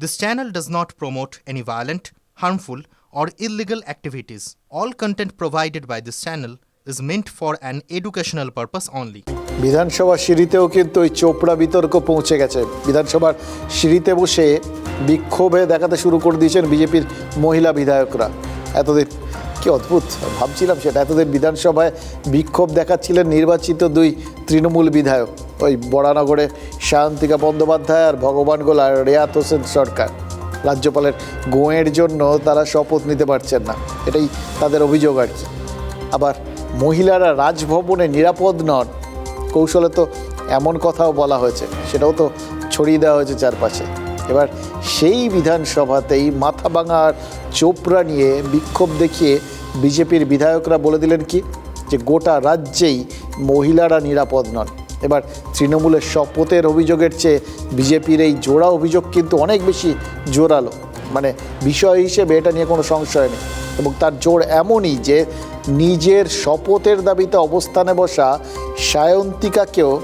This channel does not promote any violent, harmful, or illegal activities. All content provided by this channel is meant for an educational purpose only. বিধানসভার সিঁড়িতেও কিন্তু ওই চোপড়া বিতর্ক পৌঁছে গেছে বিধানসভার সিঁড়িতে বসে বিক্ষোভে দেখাতে শুরু করে দিয়েছেন বিজেপির মহিলা বিধায়করা এতদিন কি অদ্ভুত ভাবছিলাম সেটা এতদিন বিধানসভায় বিক্ষোভ দেখাচ্ছিলেন নির্বাচিত দুই তৃণমূল বিধায়ক ওই বরানগরে শান্তিকা বন্দ্যোপাধ্যায় আর ভগবান গোলা রেয়াত হোসেন সরকার। রাজ্যপালের গোয়ের জন্য তারা শপথ নিতে পারছেন না। এটাই তাদের অভিযোগ আর কি। আবার মহিলারা রাজভবনে নিরাপদ নন। কৌশলে তো এমন কথাও বলা হয়েছে, সেটাও তো ছড়িয়ে দেওয়া হয়েছে চারপাশে। এবার সেই বিধানসভাতেই মাথা ভাঙার চোপড়া নিয়ে বিক্ষোভ দেখিয়ে বিজেপির বিধায়করা বলে দিলেন কি? যে গোটা রাজ্যেই মহিলারা নিরাপদ নন। এবার তৃণমূলের শপথের অভিযোগের চেয়ে বিজেপির এই জোড়া অভিযোগ কিন্তু অনেক বেশি জোরালো। মানে বিষয় হিসেবে এটা নিয়ে কোনো সংশয় নেই। এবং তার জোর এমনই যে নিজের শপথের দাবিতে অবস্থানে বসা সায়ন্তিকাকেও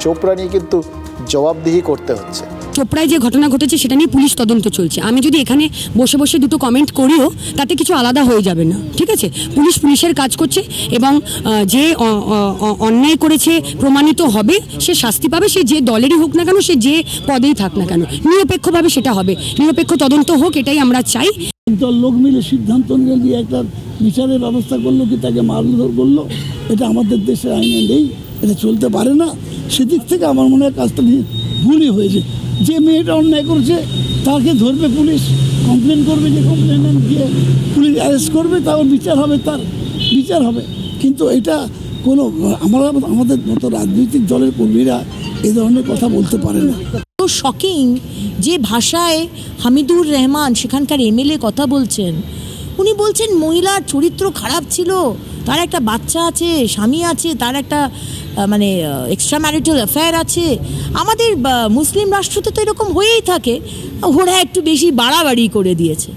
চোপড়া নিয়ে কিন্তু জবাবদিহি করতে হচ্ছে। চোপড়ায় যে ঘটনা ঘটেছে সেটা নিয়ে পুলিশ তদন্ত চলছে। আমি যদি এখানে বসে বসে দুটো কমেন্ট করিও, তাতে কিছু আলাদা হয়ে যাবে না। ঠিক আছে? পুলিশ পুলিশের কাজ করছে এবং যে অন্যায় করেছে, প্রমাণিত হবে, সে শাস্তি পাবে, সে যে দলেরই হোক না কেন, সে যে পদেই থাক না কেন। নিরপেক্ষভাবে সেটা হবে। নিরপেক্ষ তদন্ত হোক, এটাই আমরা চাই। লোক মিলে সিদ্ধান্ত নিয়ে একটা বিচারের ব্যবস্থা করল কি, তাকে মারধর করল, এটা আমাদের দেশের আইনে নেই, এটা চলতে পারে না। সেদিক থেকে আমার মনে হয় কাজটা নিয়ে ভুলই হয়েছে। যে মেয়েটা অন্যায় করছে, তাকে ধরবে পুলিশ কমপ্লেন করবে যে কমপ্লেন গিয়ে পুলিশ অ্যারেস্ট করবে, তাও বিচার হবে, তার বিচার হবে। কিন্তু এটা কোনো, আমরা, আমাদের মতো রাজনৈতিক দলের কর্মীরা এই ধরনের কথা বলতে পারে না। শকিং যে ভাষায় হামিদুর রহমান, সেখানকার এমএলএ কথা বলছেন। উনি বলছেন, মহিলার চরিত্র খারাপ ছিল, তার একটা বাচ্চা আছে, স্বামী আছে, তার একটা মানে এক্সট্রা ম্যারিটাল অ্যাফেয়ার আছে। আমাদের মুসলিম রাষ্ট্রতে তো এরকম হয়েই থাকে। ওরা একটু বেশি বাড়াবাড়ি করে দিয়েছে।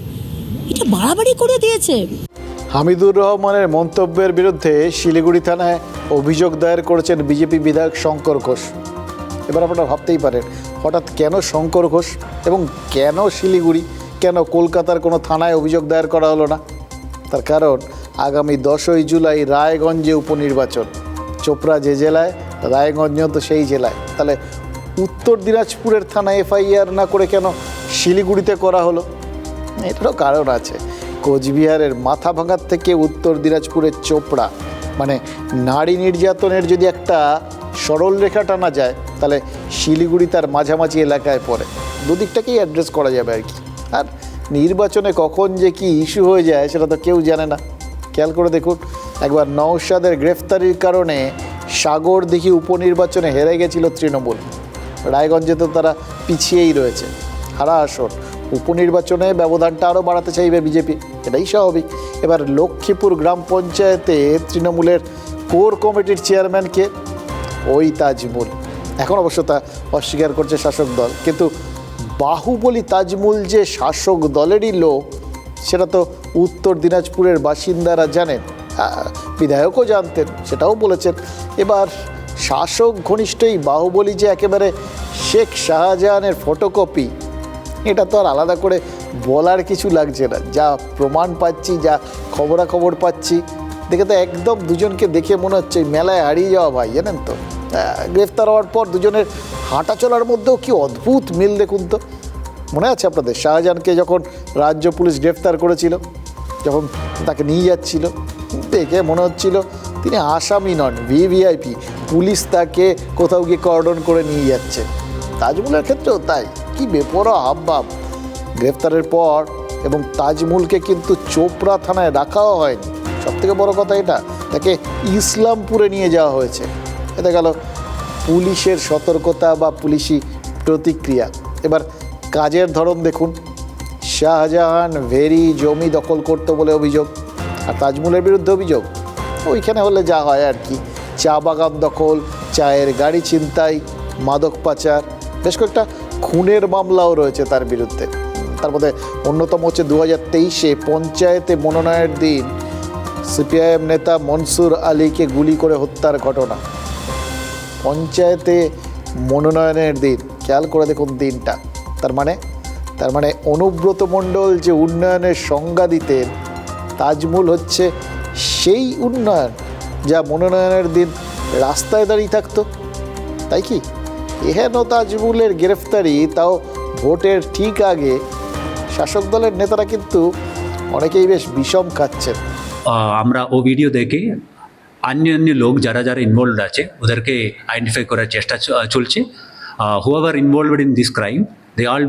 এটা বাড়াবাড়ি করে দিয়েছে। হামিদুর রহমানের মন্তব্যের বিরুদ্ধে শিলিগুড়ি থানায় অভিযোগ দায়ের করেছেন বিজেপি বিধায়ক শঙ্কর ঘোষ। এবার আপনারা ভাবতেই পারেন, হঠাৎ কেন শঙ্কর ঘোষ এবং কেন শিলিগুড়ি, কেন কলকাতার কোনো থানায় অভিযোগ দায়ের করা হলো না? তার কারণ আগামী দশই জুলাই রায়গঞ্জে উপনির্বাচন। চোপড়া যে জেলায় রায়গঞ্জও তো সেই জেলায়। তাহলে উত্তর দিনাজপুরের থানায় এফআইআর না করে কেন শিলিগুড়িতে করা হলো? এটারও কারণ আছে। কোচবিহারের মাথা ভাঙার থেকে উত্তর দিনাজপুরের চোপড়া মানে নারী নির্যাতনের যদি একটা সরল রেখা টানা যায়, তাহলে শিলিগুড়ি তার মাঝামাঝি এলাকায় পড়ে। দুদিকটাকেই অ্যাড্রেস করা যাবে আর কি। আর নির্বাচনে কখন যে কি ইস্যু হয়ে যায়, সেটা তো কেউ জানে না। খেয়াল করে দেখুন। একবার নওশাদের গ্রেফতারির কারণে সাগর দিঘি উপনির্বাচনে হেরে গেছিল তৃণমূল। রায়গঞ্জে তো তারা পিছিয়েই রয়েছে। হারা আসন, উপনির্বাচনে ব্যবধানটা আরও বাড়াতে চাইবে বিজেপি, এটাই স্বাভাবিক। এবার লক্ষ্মীপুর গ্রাম পঞ্চায়েতে তৃণমূলের কোর কমিটির চেয়ারম্যানকে ওই তাজমুল। এখন অবশ্য তা অস্বীকার করছে শাসক দল। কিন্তু বাহুবলী তাজমুল যে শাসক দলেরই লোক, সেটা তো উত্তর দিনাজপুরের বাসিন্দারা জানেন। বিধায়কও জানতেন, সেটাও বলেছেন। এবার শাসক ঘনিষ্ঠই বাহুবলী যে একেবারে শেখ শাহজাহানের ফটোকপি এটা তো আর আলাদা করে বলার কিছু লাগছে না। যা প্রমাণ পাচ্ছি, যা খবরাখবর পাচ্ছি, দেখে তো একদম দুজনকে দেখে মনে হচ্ছে মেলায় হারিয়ে যাওয়া ভাই, জানেন তো গ্রেফতার হওয়ার পর দুজনের হাঁটা চলার মধ্যেও কি অদ্ভুত মিল দেখুন তো? মনে আছে আপনাদের? শাহজাহানকে যখন রাজ্য পুলিশ গ্রেফতার করেছিল, যখন তাকে নিয়ে যাচ্ছিল দেখে মনে হচ্ছিল তিনি আসামি নন ভিভিআইপি পুলিশ তাকে কোথাও গিয়ে কর্ডন করে নিয়ে যাচ্ছে। তাজমুলের ক্ষেত্রেও তাই। কি বেপরোয়া হাবভাব। গ্রেফতারের পর এবং তাজমুলকে কিন্তু চোপড়া থানায় রাখাও হয়নি। সব থেকে বড় কথা এটা, তাকে ইসলামপুরে নিয়ে যাওয়া হয়েছে। এটা গেল পুলিশের সতর্কতা বা পুলিশি প্রতিক্রিয়া। এবার কাজের ধরন দেখুন। শাহজাহান ভেরি জমি দখল করতো বলে অভিযোগ। তাজমুলের বিরুদ্ধে অভিযোগ। ওইখানে হলে যা হয় আর কি। চা বাগান দখল, চায়ের গাড়ি ছিনতাই, মাদক পাচার, বেশ কয়েকটা খুনের মামলাও রয়েছে তার বিরুদ্ধে। তার মধ্যে অন্যতম হচ্ছে দু হাজার তেইশে পঞ্চায়েতে মনোনয়নের দিন সিপিআইএম নেতা মনসুর আলীকে গুলি করে হত্যার ঘটনা। পঞ্চায়েতে মনোনয়নের দিন। খেয়াল করে দেখুন দিনটা। তার মানে তার মানে অনুব্রত মণ্ডল যে উন্নয়নের সংজ্ঞা দিতেন তাজমূল হচ্ছে সেই উন্নয়ন যা মনোনয়নের দিন রাস্তায় দাঁড়িয়ে থাকতো। তাই কি? এহেন তাজমহলের গ্রেফতারি তাও ভোটের ঠিক আগে। শাসক দলের নেতারা কিন্তু অনেকেই বেশ বিষম খাচ্ছেন। আমরা ও ভিডিও দেখে অন্য অন্য লোক যারা যারা ইনভলভ আছে ওদেরকে আইডেন্টিফাই করার চেষ্টা চলছে। Whoever involved in this crime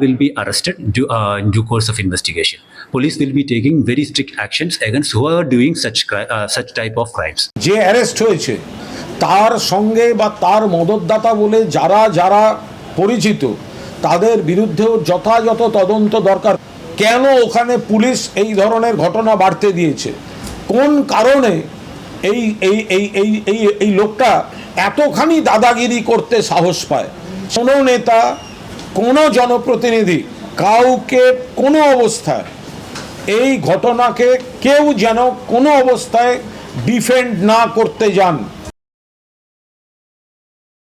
will be arrested due, uh, in due course of investigation. Police will be taking very strict actions against whoever doing such uh, such type of crimes. যে arrest হয়েছে তার সঙ্গে বা তার মদতদাতা বলে যারা যারা পরিচিত তাদের বিরুদ্ধেও যথাযথ তদন্ত দরকার। কেন ওখানে পুলিশ এই ধরনের ঘটনা বাড়তে দিয়েছে? কোন কারণে এই এই এই এই এই এই লোকটা এতখানি দাদাগিরি করতে সাহস পায়? কোনো নেতা কোনো জনপ্রতিনিধি কাউকে কোনো অবস্থায় এই ঘটনাকে কেউ যেন কোনো অবস্থায় ডিফেন্ড না করতে যান।